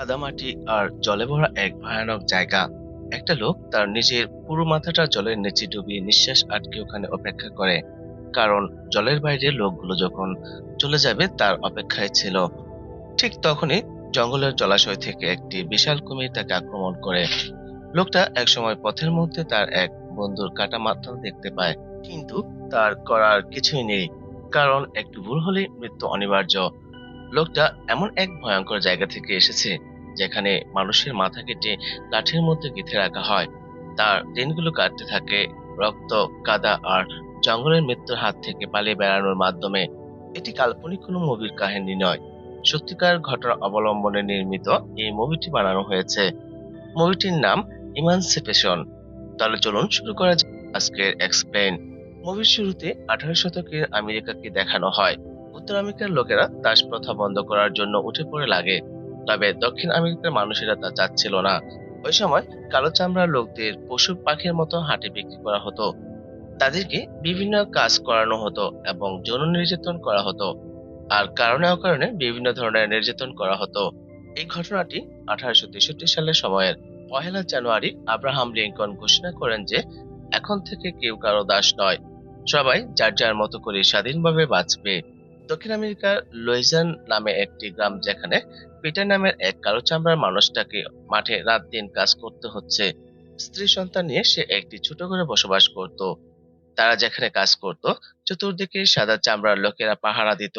কাদামাটি আর জলে ভরা এক ভয়ানক জায়গা। একটা লোক তার নিজের পুরো মাথাটা জলের নিচে ডুবিয়ে নিঃশ্বাস আটকে ওখানে অপেক্ষা করে। কারণ জলের বাইরে লোকগুলো যখন চলে যাবে, তার অপেক্ষায় ছিল। ঠিক তখনই জঙ্গলের জলাশয় থেকে একটি বিশাল কুমির তাকে আক্রমণ করে। লোকটা একসময় পথের মধ্যে তার এক বন্ধুর কাটা মাথা দেখতে পায়, কিন্তু তার করার কিছুই নেই, কারণ একটু ভুল হলেই মৃত্যু অনিবার্য। লোকটা এমন এক ভয়ঙ্কর জায়গা থেকে এসেছে যেখানে মানুষের মাথা কেটে লাঠির মধ্যে গেঁথে রাখা হয়। তার দিনগুলো কাটতে থাকে, রক্ত, কাদা আর জঙ্গলের মৃত্যুর হাত থেকে পালিয়ে বেড়ানোর মাধ্যমে। এটি কাল্পনিক কোনো মুভির কাহিনী নয়। সত্যিকার ঘটনা অবলম্বনে নির্মিত এই মুভিটি বানানো হয়েছে। মুভিটির নাম ইমানসিপেশন। তাহলে চলুন শুরু করা যাক আজকের এক্সপ্লেন মুভির শুরুতে আঠারো শতকের আমেরিকাকে দেখানো হয়। উত্তর আমেরিকার লোকেরা দাস প্রথা বন্ধ করার জন্য উঠে পড়ে লাগে। তবে দক্ষিণ আমেরিকার মানুষেরা তা চাচ্ছিল না। ওই সময় কালো চামড়ার লোকদের পশু পাখির মতো হাটে বিক্রি করা হতো। তাদেরকে বিভিন্ন কাজ করানো হতো এবং যৌন নির্যাতন করা হতো। আর কারণে অকারণে বিভিন্ন ধরনের নির্যাতন করা হতো। এই ঘটনাটি আঠারোশো তেষট্টি সালের সময়ের পহেলা জানুয়ারি আব্রাহাম লিঙ্কন ঘোষণা করেন যে, এখন থেকে কেউ কারও দাস নয়। সবাই যার যার মতো করে স্বাধীনভাবে বাঁচবে। দক্ষিণ আমেরিকার লুইজান নামে একটি গ্রাম যেখানে পিটার নামের এক কালো চামড়ার মানুষটাকে মাঠে রাত দিন কাজ করতে হচ্ছে। স্ত্রী সন্তান নিয়ে সে একটি ছোট করে বসবাস করত। তারা যেখানে কাজ করত, চতুর্দিকে সাদা চামড়ার লোকেরা পাহারা দিত।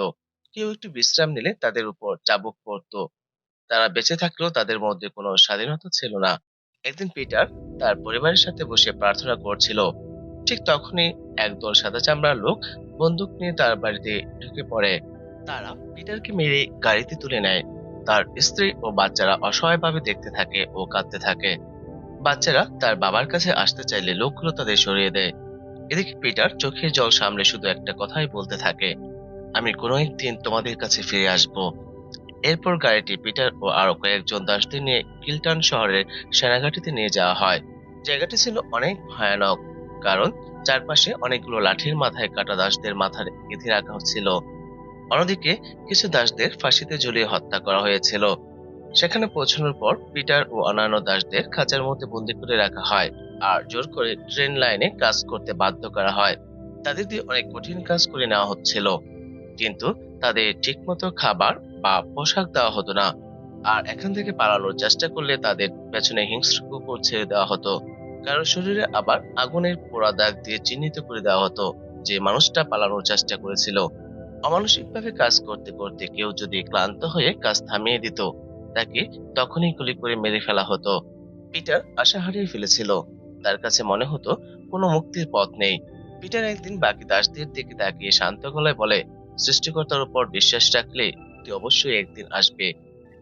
কেউ একটু বিশ্রাম নিলে তাদের উপর চাবুক পড়তো তারা বেঁচে থাকলেও তাদের মধ্যে কোনো স্বাধীনতা ছিল না। একদিন পিটার তার পরিবারের সাথে বসে প্রার্থনা করছিল। ঠিক তখনই একদল সাদা চামড়ার লোক বন্দুক নিয়ে তার বাড়িতে ঢুকে পড়ে। তারা পিটারকে মেরে গাড়িতে তুলে নেয়। তার স্ত্রী ও বাচ্চারা অসহায়ভাবে দেখতে থাকে ও কাঁদতে থাকে। বাচ্চারা তার বাবার কাছে আসতে চাইলে লোকগুলো তাদের সরিয়ে দেয়। এদিকে পিটার চোখের জল সামলে শুধু একটা কথাই বলতে থাকে, আমি কোনো একদিন তোমাদের কাছে ফিরে আসব। এরপর গাড়িটি পিটার ও আরও কয়েকজন দাসদের নিয়ে কিলটন শহরের সেনাঘাটিতে নিয়ে যাওয়া হয়। জায়গাটি ছিল অনেক ভয়ানক, কারণ চারপাশে অনেকগুলো লাঠির মাথায় কাটা দাসদের মাথার গেঁথে রাখা হচ্ছিল অন্যদিকে কিছু দাসদের ফাঁসিতে ঝুলিয়ে হত্যা করা হয়েছিল। সেখানে পৌঁছানোর পর পিটার ও অন্যান্য দাসদের খাঁচার মধ্যে বন্দি করে রাখা হয় আর জোর করে ট্রেন লাইনে কাজ করতে বাধ্য করা হয়। তাদের দিয়ে অনেক কঠিন কাজ করে নেওয়া হচ্ছিল। কিন্তু তাদের ঠিকমতো খাবার বা পোশাক দেওয়া হতো না। আর এখান থেকে পালানোর চেষ্টা করলে তাদের পেছনে হিংস্র কুকুর ছেড়ে দেওয়া হতো। কারও শরীরে আবার আগুনের পোড়া দাগ দিয়ে চিহ্নিত করে দেওয়া হতো যে মানুষটা পালানোর চেষ্টা করেছিল। অমানসিকভাবে কাজ করতে করতে কেউ যদি ক্লান্ত হয়ে কাজ থামিয়ে দিত, তাকে তখনই গুলি করে মেরে ফেলা হতো। পিটার আশা হারিয়ে ফেলেছিল। তার কাছে মনে হতো, কোনো মুক্তির পথ নেই। পিটার একদিন বাকি দাসদের দিকে তাকিয়ে শান্ত গলায় বলে, সৃষ্টিকর্তার উপর বিশ্বাস রাখলে তুই অবশ্যই একদিন আসবে।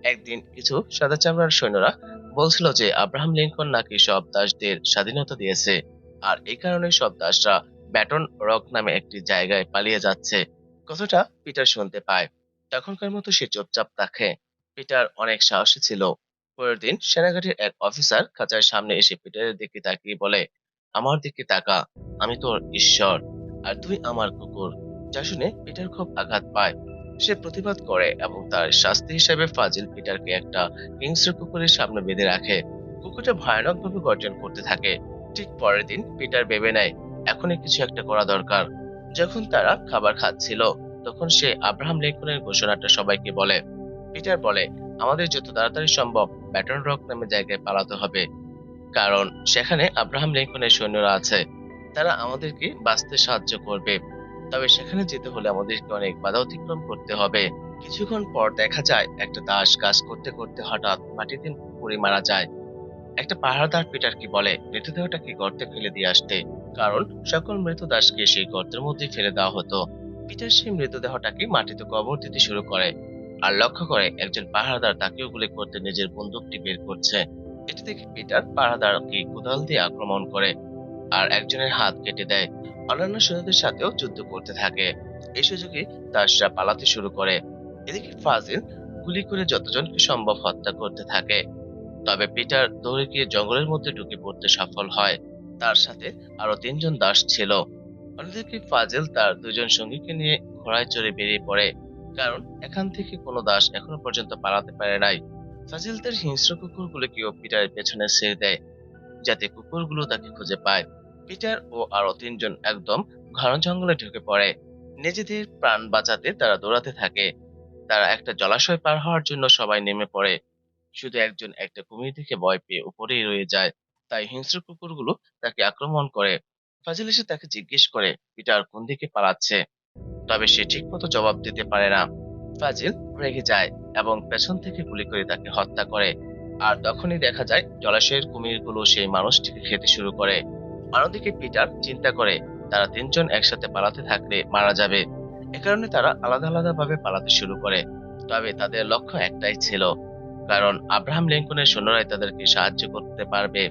একদিন কিছু সাদা চামড়ার সৈন্যরা বলছিল যে, আব্রাহাম লিঙ্কন নাকি সব দাসদের স্বাধীনতা দিয়েছে। আর এই কারণে সব দাসরা ব্যাটন রক নামে একটি জায়গায় পালিয়ে যাচ্ছে। কথাটা পিটার শুনতে পায়। তখনকার মতো সে চুপচাপ থাকে। পিটার অনেক সাহসী ছিল। পরের দিন সেনাঘাটির এক অফিসার খাঁচার সামনে এসে পিটারের দিকে তাকিয়ে বলে, আমার দিকে তাকা, আমি তোর ঈশ্বর, আর তুই আমার কুকুর। যা শুনে পিটার খুব আঘাত পায়। সে প্রতিবাদ করে এবং তার শাস্তি হিসেবে ফাজিল পিটারকে একটা হিংস্র কুকুরের সামনে বেঁধে রাখে। কুকুরটা ভয়ানকভাবে গর্জন করতে থাকে। ঠিক পরের দিন পিটার ভেবে নেয়, এখনই কিছু একটা করা দরকার। যখন তারা খাবার খাচ্ছিল, তখন সে আব্রাহাম লিঙ্কনের ঘোষণাটা সবাইকে বলে। পিটার বলে, আমাদের যত তাড়াতাড়ি সম্ভব ব্যাটন রক নামে জায়গায় পালাতে হবে। কারণ সেখানে আব্রাহাম লিঙ্কনের সৈন্যরা আছে। তারা আমাদেরকে বাঁচতে সাহায্য করবে। তবে সেখানে যেতে হলে আমাদেরকে অনেক বাধা অতিক্রম করতে হবে। কিছুক্ষণ পর দেখা যায়, একটা দাস কাজ করতে করতে হঠাৎ মাটিতে পড়ে মারা যায়। একটা পাহারাদার পিটারকে বলে মৃতদেহটাকে গর্তে ফেলে দিয়ে আসতে। কারণ সকল মৃত দাসকে সেই গর্তের মধ্যে ফেলে দেওয়া হতো। পিটার সেই মৃতদেহটাকে মাটিতে কবর দিতে শুরু করে আর লক্ষ্য করে একজন পাহারাদার তাকেও গুলি করতে নিজের বন্দুকটি বের করছে। এটি দেখে পিটার পাহারাদারকে কোদাল দিয়ে আক্রমণ করে আর একজনের হাত কেটে দেয়। অন্যান্য সৈন্যদের সাথেও যুদ্ধ করতে থাকে। এই সুযোগে দাসরা পালাতে শুরু করে। এদিকে ফাজিল গুলি করে যতজনকে সম্ভব হত্যা করতে থাকে। তবে পিটার দৌড়ে গিয়ে জঙ্গলের মধ্যে ঢুকে পড়তে সফল হয়। তার সাথে আরও তিনজন দাস ছিল। অন্যদিকে ফাজিল তার দুজন সঙ্গীকে নিয়ে ঘোড়ায় চড়ে বেরিয়ে পড়ে, কারণ এখান থেকে কোনো দাস এখনও পর্যন্ত পালাতে পারে নাই। ফাজিল তার হিংস্র কুকুরগুলোকেও পিটারের পেছনে ছেড়ে দেয়, যাতে কুকুরগুলো তাকে খুঁজে পায়। পিটার ও আরও তিনজন একদম ঘন জঙ্গলে ঢুকে পড়ে। নিজেদের প্রাণ বাঁচাতে তারা দৌড়াতে থাকে। তারা একটা জলাশয় পার হওয়ার জন্য সবাই নেমে পড়ে। শুধু একজন একটা কুমির দেখে ভয় পেয়ে উপরেই রয়ে যায়। তাই হিংস্র কুকুরগুলো তাকে আক্রমণ করে। ফাজিল এসে তাকে জিজ্ঞেস করে পিটার কোন দিকে পালাচ্ছে? তবে সে ঠিকমতো জবাব দিতে পারে না। ফাজিল রেগে যায় এবং পেছন থেকে গুলি করে তাকে হত্যা করে। আর তখনই দেখা যায় জলাশয়ের কুমিরগুলো সেই মানুষটিকে খেতে শুরু করে। অন্যদিকে পিটার চিন্তা করে, তারা তিনজন একসাথে পালাতে থাকলে মারা যাবে। এ কারণে তারা আলাদা আলাদা ভাবে পালাতে শুরু করে। তবে তাদের লক্ষ্য একটাই ছিল, কারণ আব্রাহাম লিঙ্কনের সৈন্যরাই তাদেরকে সাহায্য করতে পারবে।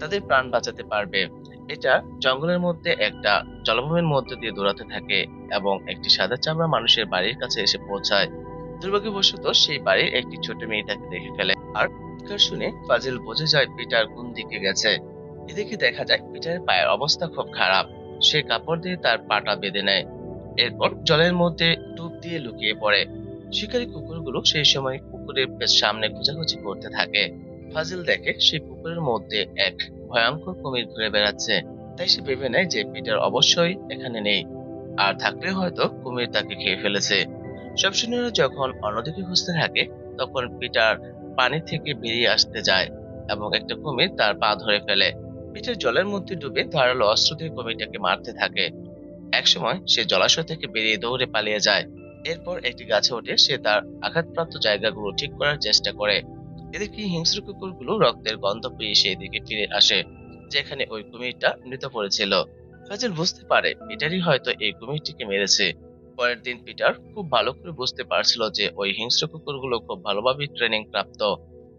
তাদের প্রাণ বাঁচাতে পারবে। এটা জঙ্গলের মধ্যে একটা জলভূমির মধ্যে দিয়ে দৌড়াতে থাকে এবং একটি সাদা চামড়া মানুষের বাড়ির কাছে এসে পৌঁছায়। দুর্ভাগ্যবশত সেই বাড়ির একটি ছোট মেয়ে তাকে দেখে ফেলে। আর চিৎকার শুনে ফাজিল বুঝে যায় পিটার কোন দিকে গেছে। এদিকে দেখা যায় পিটারের পায়ের অবস্থা খুব খারাপ। সে কাপড় দিয়ে তার পাটা বেঁধে নেয়। এরপর জলের মধ্যে ডুব দিয়ে লুকিয়ে পড়ে। শিকারী কুকুরগুলো সেই সময় কুকুরের সামনে খোঁজাখুঁজি করতে থাকে। ফাজিল দেখে সেই পুকুরের মধ্যে এক ভয়ঙ্কর কুমির ঘুরে বেড়াচ্ছে। তাই সে ভেবে নেয় যে পিটার অবশ্যই এখানে নেই। আর থাকলে হয়তো কুমির তাকে খেয়ে ফেলেছে। সব সৈন্যরা যখন অন্যদিকে খুঁজতে থাকে, তখন পিটার পানি থেকে বেরিয়ে আসতে যায় এবং একটা কুমির তার পা ধরে ফেলে। পিটার জলের মধ্যে ডুবে ধারালো অস্ত্র দিয়ে কুমিরটাকে মারতে থাকে। একসময় সে জলাশয় থেকে বেরিয়ে দৌড়ে পালিয়ে যায়। এরপর একটি গাছে উঠে সে তার আঘাতপ্রাপ্ত জায়গাগুলো ঠিক করার চেষ্টা করে। এদিকে হিংস্র কুকুরগুলো রক্তের গন্ধ পেয়ে সেই দিকে ফিরে আসে, যেখানে ওই কুমিরটা মৃত পড়েছিল। ফাজিল বুঝতে পারে, পিটারই হয়তো এই কুমিরটিকে মেরেছে। পরের দিন পিটার খুব ভালো করে বুঝতে পারছিল যে ওই হিংস্র কুকুরগুলো খুব ভালোভাবে ট্রেনিং প্রাপ্ত।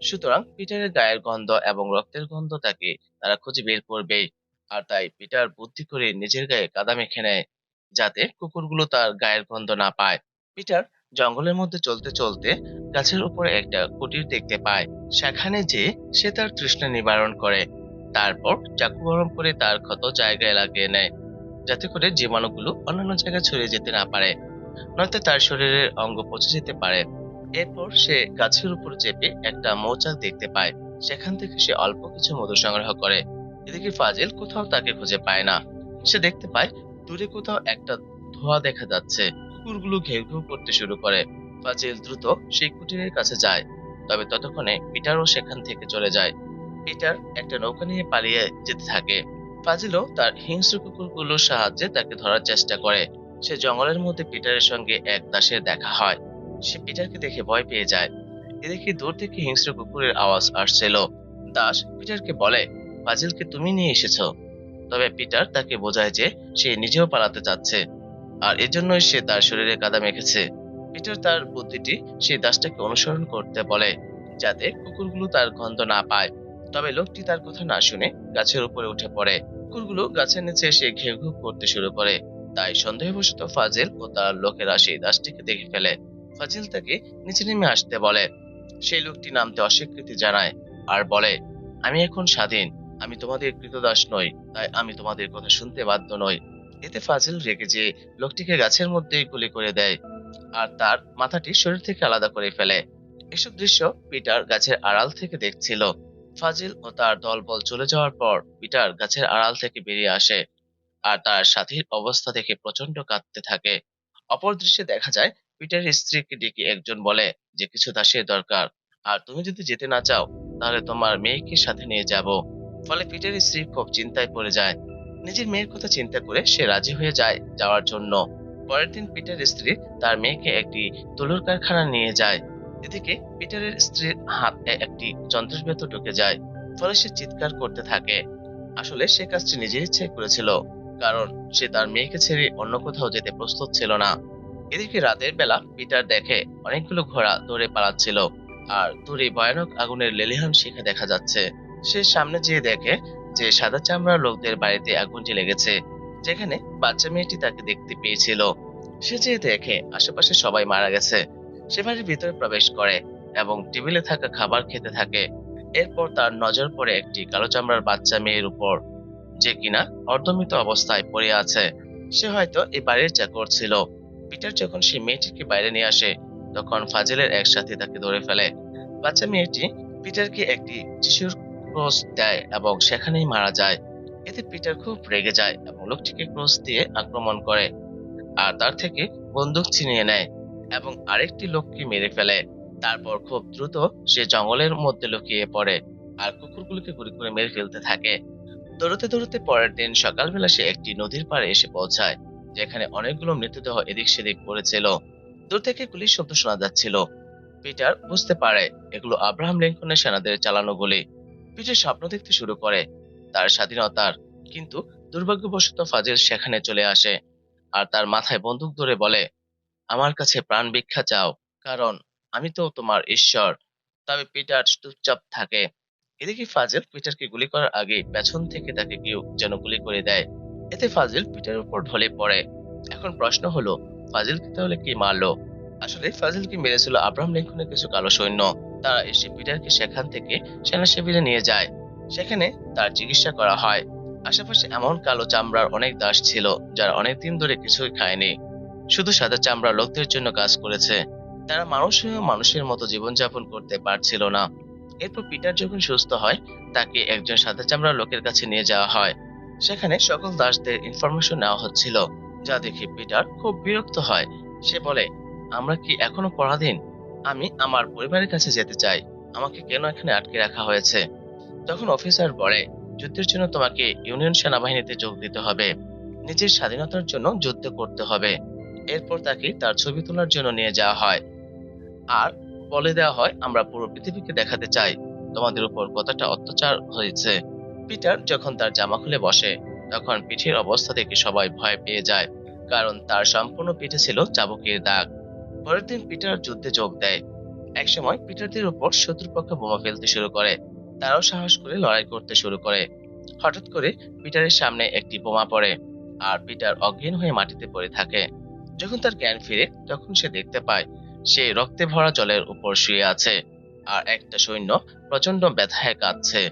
সুতরাং পিটারের গায়ের গন্ধ এবং রক্তের গন্ধ তাকে তারা খুঁজে বের করবেই আর তাই পিটার বুদ্ধি করে নিজের গায়ে কাদা মেখে নেয়, যাতে কুকুরগুলো তার গায়ের গন্ধ না পায়। পিটার জঙ্গলের মধ্যে চলতে চলতে গাছের উপরে একটা কুটির দেখতে পায়। সেখানে যে সে তার তৃষ্ণা নিবারণ করে। তারপর চাকু গরম করে তার ক্ষত জায়গায় লাগিয়ে নেয়। যাতে করে জীবাণুগুলো অন্যান্য জায়গায় ছড়িয়ে যেতে না পারে, নয়তো তার শরীরের অঙ্গ পচে যেতে পারে। এরপর সে গাছের উপর চেপে একটা মৌচাক দেখতে পায়। সেখান থেকে সে অল্প কিছু মধু সংগ্রহ করে। এদিকে ফাজিল কোথাও তাকে খুঁজে পায় না। সে দেখতে পায়, দূরে কোথাও একটা ধোঁয়া দেখা যাচ্ছে। কুকুরগুলো ঘেউ ঘেউ করতে শুরু করে ফাজিল দ্রুত সেই কুটিরের কাছে যায়। তবে ততক্ষণে পিটারও সেখান থেকে চলে যায়। পিটার একটা নৌকা নিয়ে পালিয়ে যেতে থাকে। ফাজিলও তার হিংস্র কুকুরগুলোর সাহায্যে তাকে ধরার চেষ্টা করে। সে জঙ্গলের মধ্যে পিটারের সঙ্গে এক দাসের দেখা হয়। সে পিটারকে দেখে ভয় পেয়ে যায়। এদিকে দূর থেকে হিংস্র কুকুরের আওয়াজ আসছিল। দাস পিটারকে বলে, ফাজিলকে তুমি নিয়ে এসেছ। তবে পিটার তাকে বোঝায় যে সে নিজেও পালাতে চাচ্ছে। আর এজন্যই সে তার শরীরে কাদা মেখেছে। পিটার তার বুদ্ধিটি সেই দাসটাকে অনুসরণ করতে বলে, যাতে কুকুরগুলো তার গন্ধ না পায়। তবে লোকটি তার কথা না শুনে গাছের উপরে উঠে পড়ে। কুকুরগুলো গাছের নিচে এসে ঘেউ ঘেউ করতে শুরু করে। তাই সন্দেহবশত ফাজিল ও তার লোকেরা সেই দাসটিকে দেখে ফেলে। ফাজিল তাকে নিচে নেমে আসতে বলে। সেই লোকটি নামতে অস্বীকৃতি জানায় আর বলে, আমি এখন স্বাধীন। আমি তোমাদের কৃতদাস নই, তাই আমি তোমাদের কথা শুনতে বাধ্য নই। এতে ফাজিল রেগে যে লোকটিকে গাছের মধ্যেই গুলি করে দেয় আর তার মাথাটি শরীর থেকে আলাদা করে ফেলে। এসব দৃশ্য পিটার গাছের আড়াল থেকে দেখছিল। ফাজিল ও তার দলবল চলে যাওয়ার পর পিটার গাছের আড়াল থেকে বেরিয়ে আসে আর তার সাথীর অবস্থা দেখে প্রচণ্ড কাঁদতে থাকে। অপর দৃশ্যে দেখা যায় পিটারের স্ত্রীকে ডেকে একজন বলে যে কিছু দাসের দরকার, আর তুমি যদি যেতে না চাও, তাহলে তোমার মেয়েকে সাথে নিয়ে যাব। ফলে পিটারের স্ত্রী খুব চিন্তায় পড়ে যায় নিজের মেয়ের কথা চিন্তা করে সে রাজি হয়ে যায় যাওয়ার জন্য। পরের দিন পিটারের স্ত্রী তার মেয়েকে একটি তুলোর কারখানা নিয়ে যায়। এদিকে পিটারের স্ত্রীর হাতে একটি যন্ত্রের ভেতর ঢুকে যায়, ফলে সে চিৎকার করতে থাকে। আসলে সে কাজটি নিজের ইচ্ছায় করেছিল, কারণ সে তার মেয়েকে ছেড়ে অন্য কোথাও যেতে প্রস্তুত ছিল না। এদিকে রাতের বেলা পিটার দেখে অনেকগুলো ঘোড়া দৌড়ে পালাচ্ছিল, আর দূরে ভয়ানক আগুনের লেলিহান শিখা দেখা যাচ্ছে। সে সামনে যেয়ে দেখে যে সাদা চামড়ার লোকদের বাড়িতে আগুনটি লেগেছে যেখানে বাচ্চা মেয়েটি তাকে দেখতে পেয়েছিল। সে যেয়ে দেখে আশেপাশে সবাই মারা গেছে। সে বাড়ির ভিতরে প্রবেশ করে এবং টেবিলে থাকা খাবার খেতে থাকে। এরপর তার নজর পড়ে একটি কালো চামড়ার বাচ্চা মেয়ের উপর, যে কিনা অর্ধমিত অবস্থায় পড়ে আছে। সে হয়তো এই বাড়ির চাকর ছিল। পিটার যখন সেই মেয়েটিকে বাইরে নিয়ে আসে, তখন ফাজিলের একসাথে তাকে ধরে ফেলে। বাচ্চা মেয়েটি পিটারকে একটি শিশুর ক্রস দেয় এবং সেখানেই মারা যায়। এতে পিটার খুব রেগে যায় এবং লোকটিকে ক্রস দিয়ে আক্রমণ করে আর তার থেকে বন্দুক ছিনিয়ে নেয় এবং আরেকটি লোককে মেরে ফেলে। তারপর খুব দ্রুত সে জঙ্গলের মধ্যে লুকিয়ে পড়ে আর কুকুরগুলোকে গুলি করে মেরে ফেলতে থাকে। দৌড়তে দৌড়তে পরের দিন সকালবেলা সে একটি নদীর পাড়ে এসে পৌঁছায়, যেখানে অনেকগুলো মৃতদেহ এদিক সেদিক পড়েছিল। দূর থেকে গুলির শব্দ শোনা যাচ্ছিল। পিটার বুঝতে পারে এগুলো আব্রাহাম লিঙ্কনের সেনাদের চালানো গুলি। পিটার স্বপ্ন দেখতে শুরু করে। তার স্বাধীনতার কিন্তু দুর্ভাগ্যবশত ফাজিল সেখানে চলে আসে আর তার মাথায় বন্দুক ধরে বলে, আমার কাছে প্রাণ ভিক্ষা চাও, কারণ আমি তো তোমার ঈশ্বর। তবে পিটার চুপচাপ থাকে। এদিকে ফাজিল পিটারকে গুলি করার আগে পেছন থেকে তাকে কেউ যেন গুলি করে দেয়। এতে ফাজিল পিটারের উপর ঢলে পড়ে। এখন প্রশ্ন হলো, ফাজিলকে তাহলে কি মারলো? আসলে ফাজিলকে মেরেছিল আব্রাহাম লিঙ্কনের কিছু কালো সৈন্য। তারা এসে পিটারকে সেখান থেকে সেনা শিবিরে নিয়ে যায়। সেখানে তার চিকিৎসা করা হয়। আশেপাশে এমন কালো চামড়ার অনেক দাস ছিল, যারা অনেকদিন ধরে কিছুই খায়নি। শুধু সাদা চামড়া লোকদের জন্য কাজ করেছে। তারা মানুষ হয়েও মানুষের মতো জীবনযাপন করতে পারছিল না। এরপর পিটার যখন সুস্থ হয়, তাকে একজন সাদা চামড়া লোকের কাছে নিয়ে যাওয়া হয়। সেখানে সকল দাসদের ইনফরমেশন নেওয়া হচ্ছিল, যা দেখে পিটার খুব বিরক্ত হয়। সে বলে, আমরা কি এখনও পরাধীন? আমি আমার পরিবারের কাছে যেতে চাই। আমাকে কেন এখানে আটকে রাখা হয়েছে? তখন অফিসার বলে, যুদ্ধের জন্য তোমাকে ইউনিয়ন সেনাবাহিনীতে যোগ দিতে হবে। নিজের স্বাধীনতার জন্য যুদ্ধ করতে হবে। এরপর তাকে তার ছবি তোলার জন্য নিয়ে যাওয়া হয়। আর বলে দেওয়া হয়, আমরা পুরো পৃথিবীকে দেখাতে চাই। তোমাদের উপর কতটা অত্যাচার হয়েছে। পিটার যখন তার জামা খুলে বসে, তখন পিঠের অবস্থা দেখে সবাই ভয় পেয়ে যায়, কারণ তার সম্পূর্ণ পিঠে ছিল চাবুকের দাগ। পরের দিন পিটার যুদ্ধে যোগ দেয়। একসময় পিটারদের উপর শত্রুপক্ষ বোমা ফেলতে শুরু করে। তারাও সাহস করে লড়াই করতে শুরু করে। হঠাৎ করে পিটারের সামনে একটি বোমা পড়ে আর পিটার অজ্ঞান হয়ে মাটিতে পড়ে থাকে। যখন তার জ্ঞান ফিরে, তখন সে দেখতে পায়, সে রক্তে ভরা জলের উপর শুয়ে আছে আর একটা সৈন্য প্রচণ্ড ব্যথায় কাঁদছে।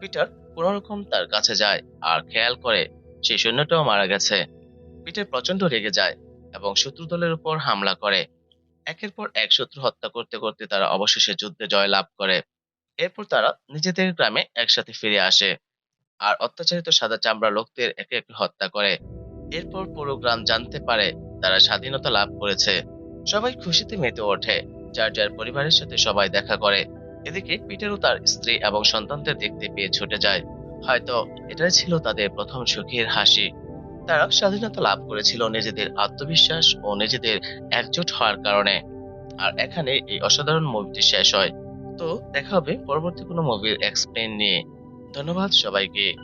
পিটার কোনোরকম তার কাছে যায় আর খেয়াল করে, সেই সৈন্যটাও মারা গেছে। পিটার প্রচণ্ড রেগে যায় এবং শত্রু দলের উপর হামলা করে। একের পর এক শত্রু হত্যা করতে করতে তারা অবশেষে যুদ্ধে জয় লাভ করে। এরপর তারা নিজেদের গ্রামে একসাথে ফিরে আসে আর অত্যাচারিত সাদা চামড়া লোকদের একে একে হত্যা করে। এরপর পুরো গ্রাম জানতে পারে তারা স্বাধীনতা লাভ করেছে। সবাই খুশিতে মেতে ওঠে, যার যার পরিবারের সাথে সবাই দেখা করে। এদিকে পিটারও তার স্ত্রী এবং সন্তানদের দেখতে পেয়ে ছুটে যায়। হয়তো এটাই ছিল তাদের প্রথম সুখের হাসি। তারা স্বাধীনতা লাভ করেছিল নিজেদের আত্মবিশ্বাস ও নিজেদের একজোট হওয়ার কারণে। আর এখানে এই অসাধারণ মুভিটি শেষ হয়। তো দেখা হবে পরবর্তী কোনো মুভির এক্সপ্লেন নিয়ে। ধন্যবাদ সবাইকে।